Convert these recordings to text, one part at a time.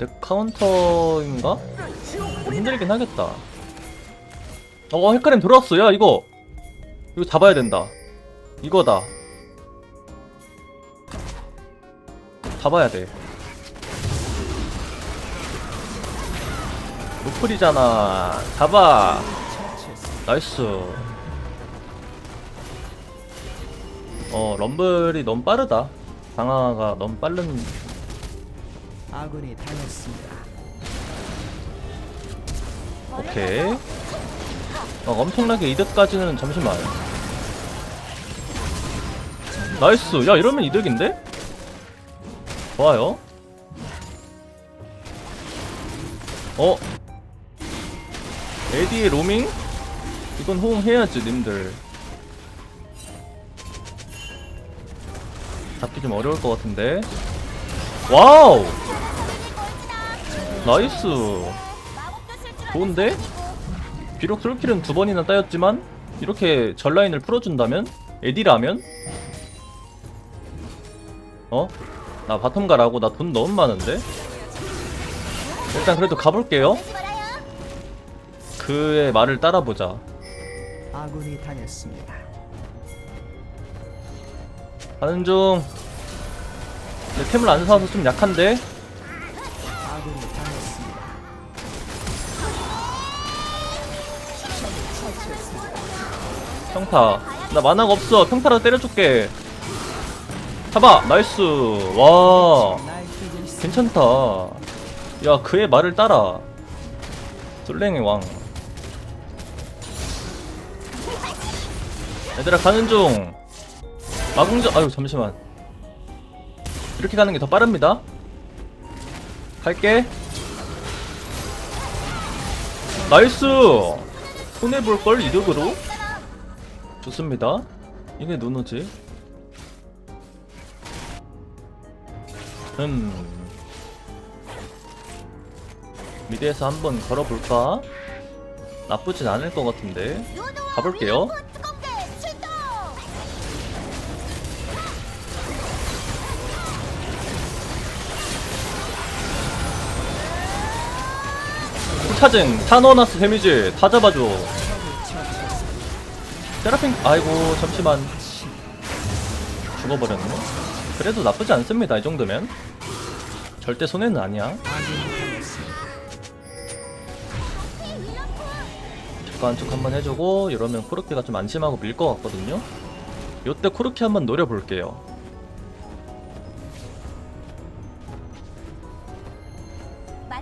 내 카운터인가? 힘들긴 하겠다. 어, 헤카림 돌아왔어. 야, 이거. 이거 잡아야 된다. 이거다. 잡아야 돼. 노플이잖아. 잡아. 나이스. 어, 럼블이 너무 빠르다. 강화가 너무 빠른. 아군이 당했습니다. 오케이. 어, 엄청나게 이득까지는 잠시만. 나이스. 야, 이러면 이득인데? 좋아요. 어? 에디의 로밍? 이건 호응해야지, 님들. 잡기 좀 어려울 것 같은데. 와우! 나이스. 좋은데? 비록 솔킬은 두 번이나 따였지만 이렇게 전 라인을 풀어준다면? 에디라면? 어? 나 바텀 가라고 나 돈 너무 많은데? 일단 그래도 가볼게요 그의 말을 따라보자 아군이 당했습니다. 가는 중 내 템을 안 사서 좀 약한데? 평타 나 만화가 없어 평타라도 때려줄게 잡아 나이스 와 괜찮다. 야, 그의 말을 따라. 솔랭의 왕. 얘들아, 가는 중. 마궁전, 아유, 잠시만. 이렇게 가는 게 더 빠릅니다. 갈게. 나이스! 손해볼걸, 이득으로? 좋습니다. 이게 누누지? 음. 미드에서 한번 걸어볼까? 나쁘진 않을 것 같은데. 가볼게요. 다 넣어놨어, 데미지. 다 잡아줘. 세라핀, 아이고, 잠시만. 죽어버렸네. 그래도 나쁘지 않습니다, 이 정도면. 절대 손해는 아니야. 잠깐 쭉 한번 해주고 이러면 코르키가 좀 안심하고 밀 것 같거든요. 요때 코르키 한번 노려볼게요.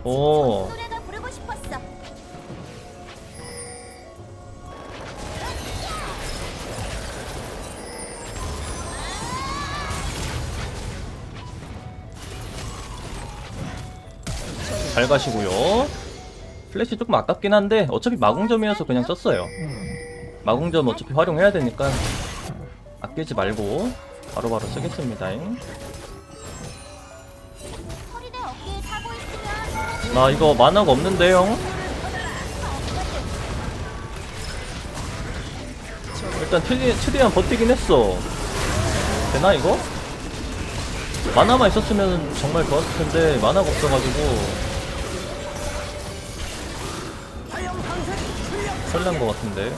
오. 잘 가시고요. 플래시 조금 아깝긴 한데 어차피 마공점이어서 그냥 썼어요. 마공점 어차피 활용해야 되니까 아끼지 말고 바로바로 쓰겠습니다. 나 이거 만화가 없는데 형. 일단 최대, 최대한 버티긴 했어. 되나 이거? 만화만 있었으면 정말 좋았을 텐데 만화가 없어가지고 설렜 것 같은데.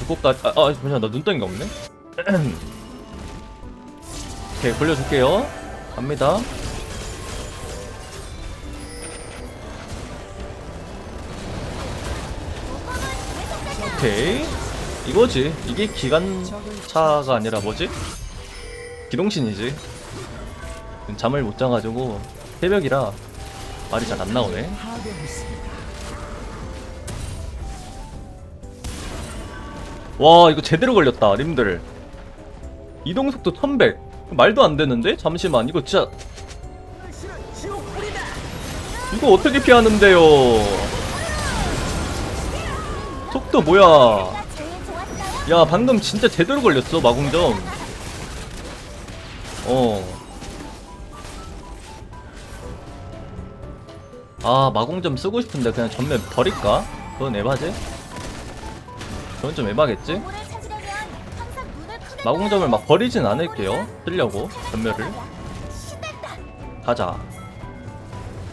그거까지 아, 아 잠시만 나 눈덩이가 없네. 오케이 돌려줄게요. 갑니다. 오케이. 이거지. 이게 기관차가 아니라 뭐지? 기동신이지. 잠을 못 자가지고 새벽이라 말이 잘 안 나오네. 와 이거 제대로 걸렸다 님들 이동속도 1100 말도 안 되는데? 잠시만 이거 진짜 이거 어떻게 피하는데요 속도 뭐야. 야 방금 진짜 제대로 걸렸어 마궁점 어. 아 마궁점 쓰고 싶은데 그냥 전면 버릴까? 그건 에바지? 그건 좀 에바겠지? 마공점을 막 버리진 않을게요 쓰려고 전멸을. 가자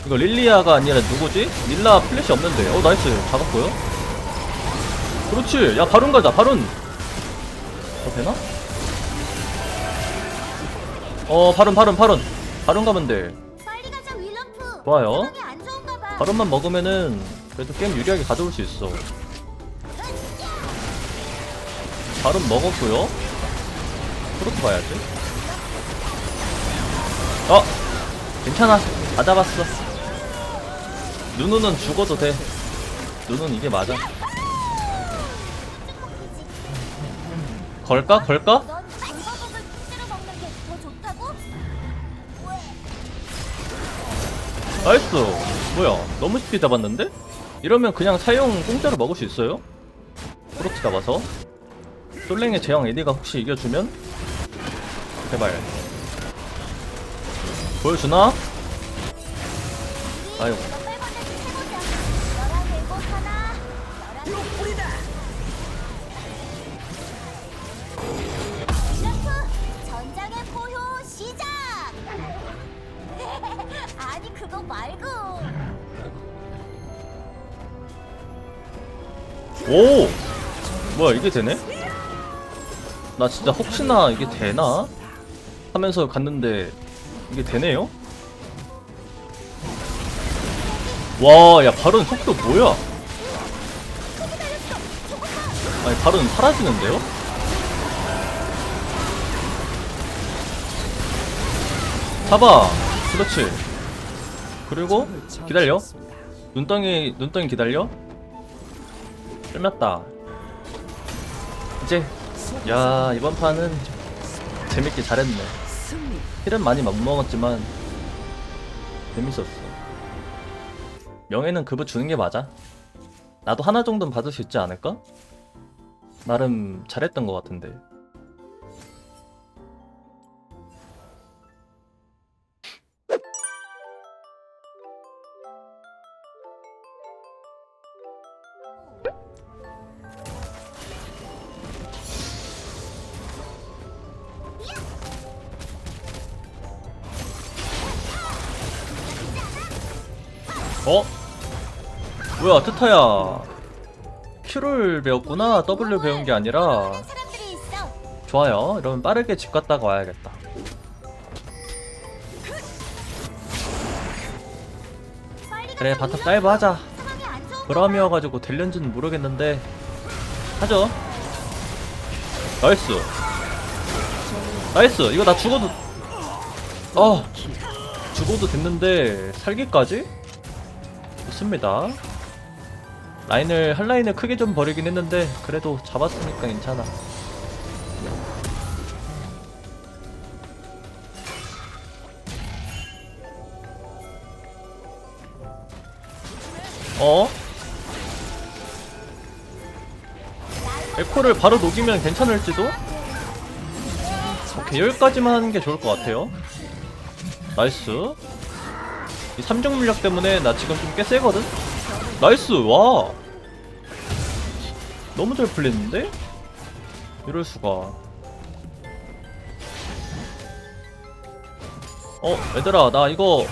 이거 릴리아가 아니라 누구지? 릴라 플래시 없는데 어 나이스 잡았고요 그렇지 야 바론 가자 바론 어 되나? 어 바론 바론 바론 바론 가면 돼. 좋아요. 바론만 먹으면은 그래도 게임 유리하게 가져올 수 있어. 바론 먹었고요. 프로트 봐야지. 어! 괜찮아. 다 잡았어. 누누는 죽어도 돼. 누누는 이게 맞아. 걸까? 걸까? 나이스 뭐야? 너무 쉽게 잡았는데? 이러면 그냥 사용 공짜로 먹을 수 있어요? 프로트 잡아서? 솔랭의 제형 에디가 혹시 이겨주면? 제발. 보여주나? 빨간색 해보자. 오! 뭐야 이게 되네? 나 진짜 혹시나 이게 되나? 하면서 갔는데 이게 되네요? 와 야 발언 속도 뭐야? 아니 발언 사라지는데요? 잡아 그렇지. 그리고 기다려. 눈덩이 눈덩이 기다려 끝났다 이제 야 이번 판은 재밌게 잘했네. 힐은 많이 못 먹었지만 재밌었어 명예는 급을 주는 게 맞아 나도 하나 정도는 받을 수 있지 않을까? 나름 잘했던 것 같은데 어? 뭐야 트타야. Q를 배웠구나. W 배운 게 아니라. 좋아요. 이러면 빠르게 집 갔다가 와야겠다. 그래 바텀. 다이브 하자. 브라미여가지고 될는지는 모르겠는데. 하죠? 나이스. 나이스. 이거 나 죽어도 어 죽어도 됐는데 살기까지? 좋습니다 라인을 한 라인을 크게 좀 버리긴 했는데 그래도 잡았으니까 괜찮아 어? 에코를 바로 녹이면 괜찮을지도? 오케이 여기까지만 하는 게 좋을 것 같아요 나이스 이 3종 물력 때문에 나 지금 좀 꽤 세거든? 나이스 와 너무 잘 풀리는데? 이럴 수가 어 얘들아 나 이거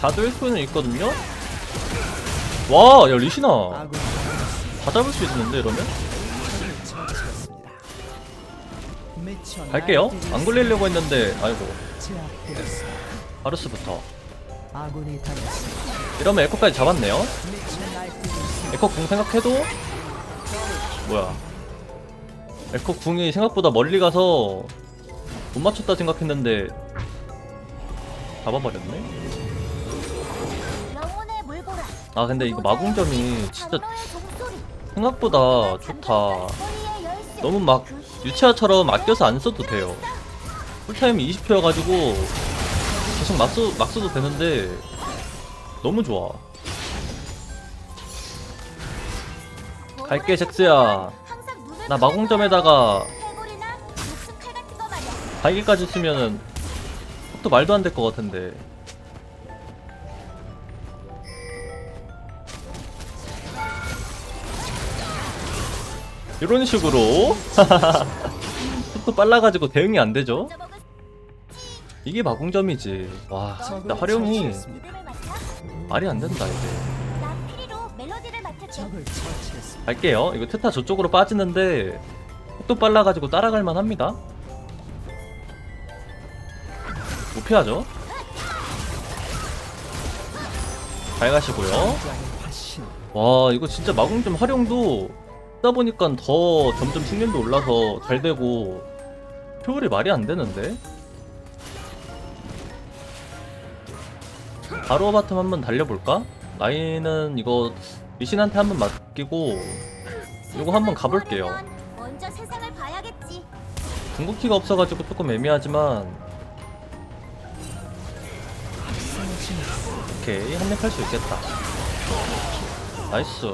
가도 1분은 있거든요? 와, 야, 리시나. 다 잡을 수 있는데, 이러면? 갈게요. 안 굴리려고 했는데, 아이고. 바루스부터. 아군이 당했습니다. 이러면 에코까지 잡았네요. 에코 궁 생각해도, 뭐야. 에코 궁이 생각보다 멀리 가서 못 맞췄다 생각했는데, 잡아버렸네? 영혼의 물보라. 아, 근데 이거 마궁점이 진짜 종소리. 생각보다 좋다. 거리의 열쇠. 너무 막. 유치아처럼 아껴서 안 써도 돼요. 풀타임 20표여가지고 계속 막, 써, 막 써도 되는데 너무 좋아. 갈게 잭스야. 나 마공점에다가. 발기까지 쓰면은 또 말도 안 될 것 같은데. 이런 식으로 속도 빨라가지고 대응이 안 되죠 이게 마공점이지 와 진짜 활용이. 말이 안 된다 이제. 갈게요 이거 트타 저쪽으로 빠지는데 속도 빨라가지고 따라갈만 합니다 못 피하죠 잘 가시고요. 와 이거 진짜 마공점 활용도 하다 보니까 더 점점 숙련도 올라서 잘 되고 효율이 말이 안 되는데 바로 바텀 한번 달려볼까? 라인은 이거 리신한테 한번 맡기고 이거 한번 가볼게요 먼저 세상을 봐야겠지. 궁극기가 없어가지고 조금 애매하지만 오케이 합력할 수 있겠다 나이스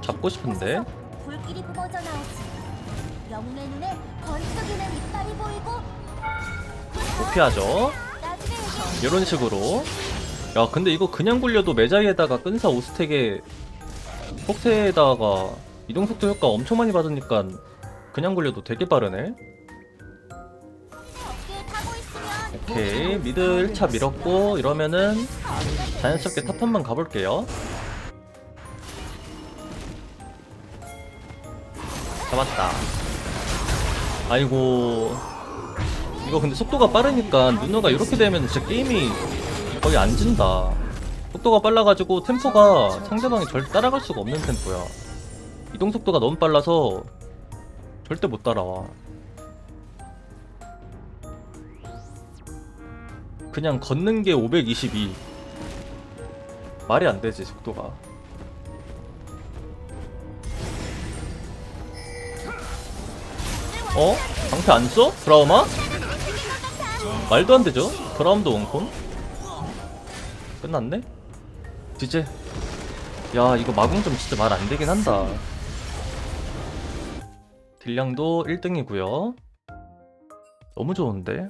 잡고 싶은데? 불길이 뿜어져 나오지. 영웅의 눈에 번쩍이는 이빨이 보이고 못 피하죠. 나중에 이게 이런 식으로. 야 근데 이거 그냥 굴려도 매자에다가 끈사 오스텍에 폭세에다가 이동 속도 효과 엄청 많이 받으니까 그냥 굴려도 되게 빠르네. 오케이. 미드 1차 밀었고 이러면은 자연스럽게 탑 한번 가볼게요 잡았다. 아이고. 이거 근데 속도가 빠르니까 누나가 이렇게 되면 진짜 게임이 거의 안 진다. 속도가 빨라가지고 템포가 상대방이 절대 따라갈 수가 없는 템포야. 이동 속도가 너무 빨라서 절대 못 따라와. 그냥 걷는 게 522 말이 안 되지 속도가 어? 방패 안 써? 브라우마? 말도 안 되죠? 브라움도 원콤? 끝났네? 이제 야 이거 마궁 좀 진짜 말 안 되긴 한다 딜량도 1등이고요 너무 좋은데?